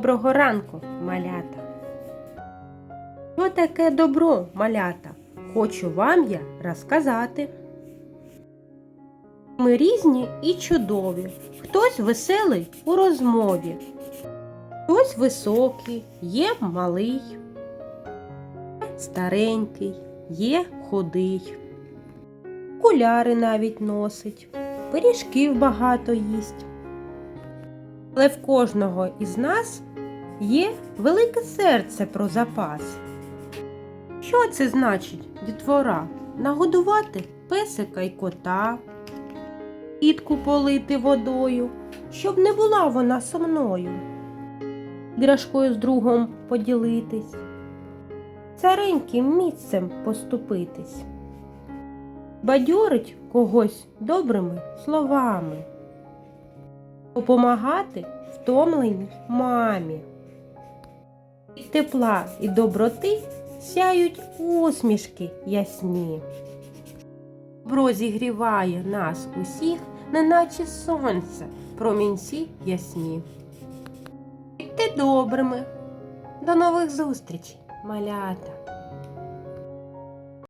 Доброго ранку, малята. Що таке добро, малята? Хочу вам я розказати. Ми різні і чудові. Хтось веселий у розмові, хтось високий, є малий, старенький, є худий. Окуляри навіть носить, пиріжків багато їсть. Але в кожного із нас є велике серце про запас. Що це значить, дітвора? Нагодувати песика й кота, кітку полити водою, щоб не була вона сумною, іграшкою з другом поділитись, цареньким місцем поступитись, бадьорить когось добрими словами допомагати втомленій мамі. Тепла і доброти сяють усмішки ясні. Добро зігріває нас усіх, неначе сонце, промінці ясні. Будьте добрими. До нових зустрічей, малята!